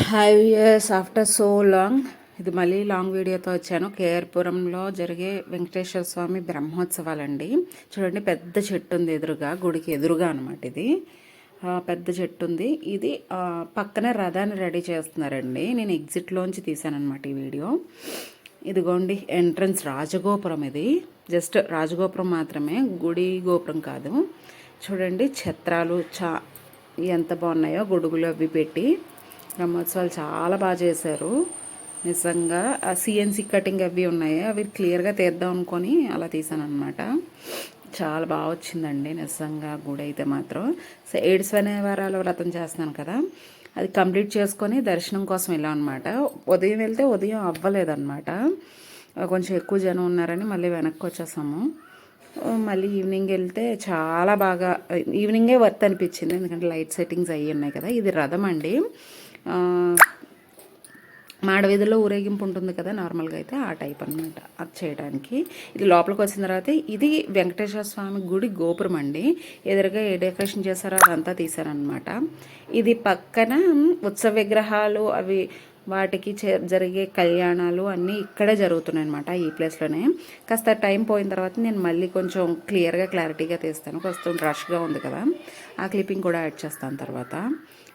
Five years after so long ఇది మళ్ళీ long వీడియోతో వచ్చాను. కేఆర్పురంలో జరిగే వెంకటేశ్వర స్వామి బ్రహ్మోత్సవాలండి. చూడండి పెద్ద చెట్టు ఉంది ఎదురుగా గుడికి ఎదురుగా అనమాట ఇది. పెద్ద చెట్టు ఉంది. ఇది పక్కనే రథాన్ని రెడీ చేస్తున్నారండి. నేను ఎగ్జిట్లోంచి తీసానమాట ఈ వీడియో. ఇదిగోండి ఎంట్రన్స్ రాజగోపురం ఇది. జస్ట్ రాజగోపురం మాత్రమే గుడి గోపురం కాదు. చూడండి ఛత్రాలు చా ఎంత బాగున్నాయో గొడుగులు అవి పెట్టి. బ్రహ్మోత్సవాలు చాలా బాగా చేశారు. నిజంగా ఆ సిఎన్సి కటింగ్ అవి ఉన్నాయి. అవి క్లియర్గా తీద్దాం అనుకొని అలా తీసాను అనమాట చాలా బాగా వచ్చిందండి. నిజంగా గుడి అయితే మాత్రం. సో ఏడు శనివారాలు వ్రతం చేస్తున్నాను కదా. అది కంప్లీట్ చేసుకొని దర్శనం కోసం వెళ్ళాం అనమాట ఉదయం వెళ్తే ఉదయం అవ్వలేదన్నమాట. కొంచెం ఎక్కువ జనం ఉన్నారని మళ్ళీ వెనక్కి వచ్చేసాము. మళ్ళీ ఈవినింగ్ వెళ్తే చాలా బాగా ఈవినింగే వర్త్ అనిపించింది. ఎందుకంటే లైట్ సెట్టింగ్స్ అయ్యి ఉన్నాయి కదా. ఇది రథం అండి. మాడవీధిలో ఊరేగింపు ఉంటుంది కదా నార్మల్గా అయితే ఆ టైప్ అన్నమాట అది చేయడానికి. ఇది లోపలికి వచ్చిన తర్వాత ఇది వెంకటేశ్వర స్వామి గుడి గోపురం అండి. ఎదురుగా ఏ డెకరేషన్ చేశారో అదంతా తీశారనమాట ఇది పక్కన ఉత్సవ విగ్రహాలు అవి వాటికి చే- జరిగే కళ్యాణాలు అన్నీ ఇక్కడే జరుగుతున్నాయి అనమాట ఈ ప్లేస్లోనే. కాస్త టైం పోయిన తర్వాత నేను మళ్ళీ కొంచెం క్లియర్గా క్లారిటీగా తీస్తాను. కొంచెం రష్గా ఉంది కదా. ఆ క్లిప్పింగ్ కూడా యాడ్ చేస్తాను తర్వాత.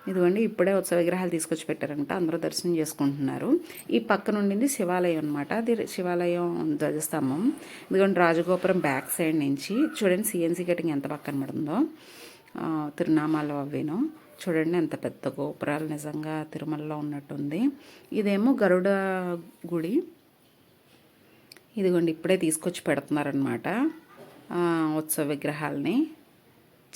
ఇదిగోండి ఇప్పుడే ఉత్సవ విగ్రహాలు తీసుకొచ్చి పెట్టారంట అందరూ దర్శనం చేసుకుంటున్నారు. ఈ పక్క నుండింది శివాలయం అనమాట అది శివాలయం ధ్వజస్తంభం. ఇదిగోండి రాజగోపురం బ్యాక్ సైడ్ నుంచి చూడండి సిఎన్సీ కటింగ్ ఎంత పక్కన పడుతుందో తిరునామాలు అవేను చూడండి ఎంత పెద్ద గోపురాలు. నిజంగా తిరుమలలో ఉన్నట్టుంది. ఇదేమో గరుడ గుడి. ఇదిగోండి ఇప్పుడే తీసుకొచ్చి పెడుతున్నారనమాట ఉత్సవ విగ్రహాలని.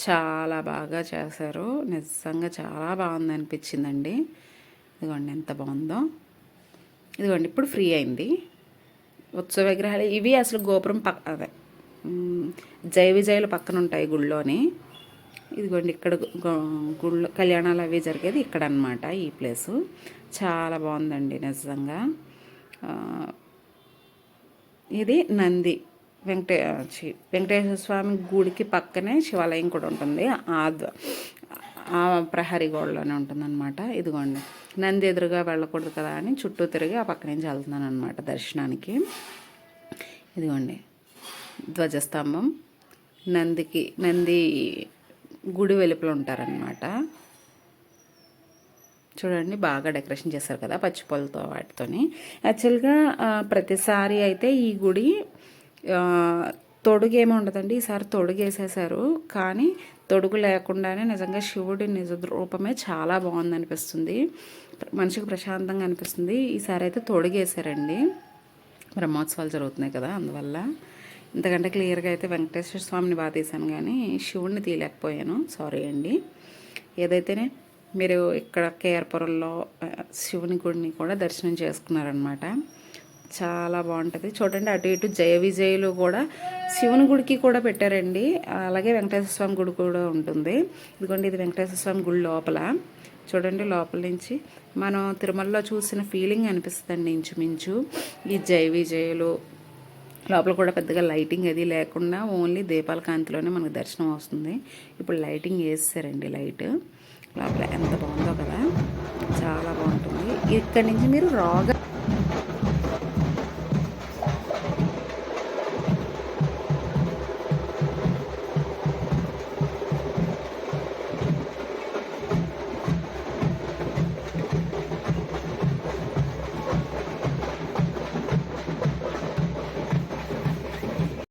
చాలా బాగా చేశారు. నిజంగా చాలా బాగుంది అనిపించిందండి. ఇదిగోండి ఎంత బాగుందో. ఇదిగోండి ఇప్పుడు ఫ్రీ అయింది. ఉత్సవ విగ్రహాలు ఇవి అసలు గోపురం పక్క అదే జై జయ పక్కన ఉంటాయి గుళ్ళోని. ఇదిగోండి ఇక్కడ గుళ్ళో కళ్యాణాలు అవి జరిగేది ఇక్కడ అనమాట ఈ ప్లేసు. చాలా బాగుందండి నిజంగా. ఇది నంది. వెంకటే వెంకటేశ్వర స్వామి గుడికి పక్కనే శివాలయం కూడా ఉంటుంది. ఆ ఆ ప్రహరీ గోడలోనే ఉంటుందన్నమాట. ఇదిగోండి. నంది ఎదురుగా వెళ్ళకూడదు కదా అని చుట్టూ తిరిగి ఆ పక్క నుంచి వెళ్తున్నాను అనమాట దర్శనానికి. ఇదిగోండి. ధ్వజస్తంభం. నందికి నంది గుడి వెలుపల ఉంటారనమాట చూడండి బాగా డెకరేషన్ చేశారు కదా పచ్చిపొలతో వాటితోని. యాక్చువల్గా ప్రతిసారి అయితే ఈ గుడి ఆ, తొడుగు ఉండదండి. ఈసారి తొడుగేసేసారు కానీ తొడుగు లేకుండానే నిజంగా శివుడి నిజ రూపమే చాలా బాగుంది అనిపిస్తుంది మనిషికి ప్రశాంతంగా అనిపిస్తుంది. ఈసారి అయితే తొడుగేశారండి. బ్రహ్మోత్సవాలు జరుగుతున్నాయి కదా అందువల్ల. ఇంతకంటే క్లియర్గా అయితే వెంకటేశ్వర స్వామిని బాగా తీశాను కానీ శివుడిని తీయలేకపోయాను. సారీ అండి. ఏదైతేనే మీరు ఇక్కడ కేఆర్పురంలో శివుని గుడిని కూడా దర్శనం చేసుకున్నారనమాట చాలా బాగుంటుంది. చూడండి అటు ఇటు జయ విజయులు కూడా శివుని గుడికి కూడా పెట్టారండి. అలాగే వెంకటేశ్వర స్వామి గుడి కూడా ఉంటుంది. ఇదిగోండి ఇది వెంకటేశ్వర స్వామి గుడి లోపల. చూడండి లోపల నుంచి మనం తిరుమలలో చూసిన ఫీలింగ్ అనిపిస్తుందండి ఇంచుమించు. ఈ జయ విజయులు లోపల కూడా పెద్దగా లైటింగ్ అది లేకుండా ఓన్లీ దీపాల కాంతిలోనే మనకు దర్శనం వస్తుంది. ఇప్పుడు లైటింగ్ వేసారండి లైట్. లోపల ఎంత బాగుందో కదా. చాలా బాగుంటుంది. ఇక్కడి నుంచి మీరు రాగా